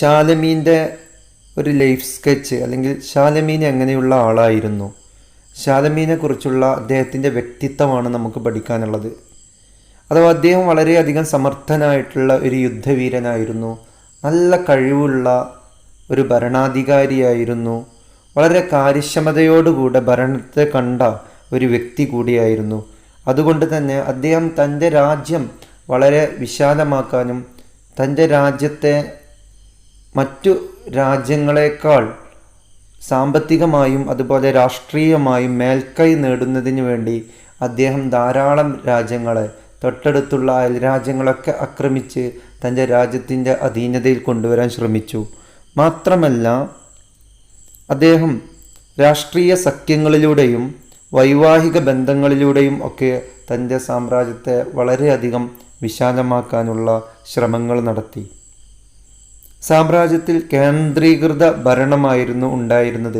ഷാലമീന്റെ ഒരു life sketch അല്ലെങ്കിൽ ഷാലമീൻ എങ്ങനെയുള്ള ആളായിരുന്നു? ശാലമീനെക്കുറിച്ചുള്ള അദ്ദേഹത്തിന്റെ വ്യക്തിത്വമാണ് നമുക്ക് പഠിക്കാനുള്ളത്. അഥവാ അദ്ദേഹം വളരെയധികം സമർത്ഥനായിട്ടുള്ള ഒരു യുദ്ധവീരനായിരുന്നു. നല്ല കഴിവുള്ള ഒരു ഭരണാധികാരിയായിരുന്നു. വളരെ കാര്യക്ഷമതയോടുകൂടെ ഭരണത്തെ കണ്ട ഒരു വ്യക്തി കൂടിയായിരുന്നു. അതുകൊണ്ട് തന്നെ അദ്ദേഹം തന്റെ രാജ്യം വളരെ വിശാലമാക്കാനും തന്റെ രാജ്യത്തെ മറ്റു രാജ്യങ്ങളെക്കാൾ സാമ്പത്തികമായും അതുപോലെ രാഷ്ട്രീയമായും മേൽക്കൈ നേടുന്നതിന് വേണ്ടി അദ്ദേഹം ധാരാളം രാജ്യങ്ങളെ തൊട്ടടുത്തുള്ള അയൽരാജ്യങ്ങളൊക്കെ ആക്രമിച്ച് തന്റെ രാജ്യത്തിന്റെ അധീനതയിൽ കൊണ്ടുവരാൻ ശ്രമിച്ചു. മാത്രമല്ല അദ്ദേഹം രാഷ്ട്രീയ സഖ്യങ്ങളിലൂടെയും വൈവാഹിക ബന്ധങ്ങളിലൂടെയും ഒക്കെ തന്റെ സാമ്രാജ്യത്തെ വളരെയധികം വിശാലമാക്കാനുള്ള ശ്രമങ്ങൾ നടത്തി. സാമ്രാജ്യത്തിൽ കേന്ദ്രീകൃത ഭരണമായിരുന്നു ഉണ്ടായിരുന്നത്.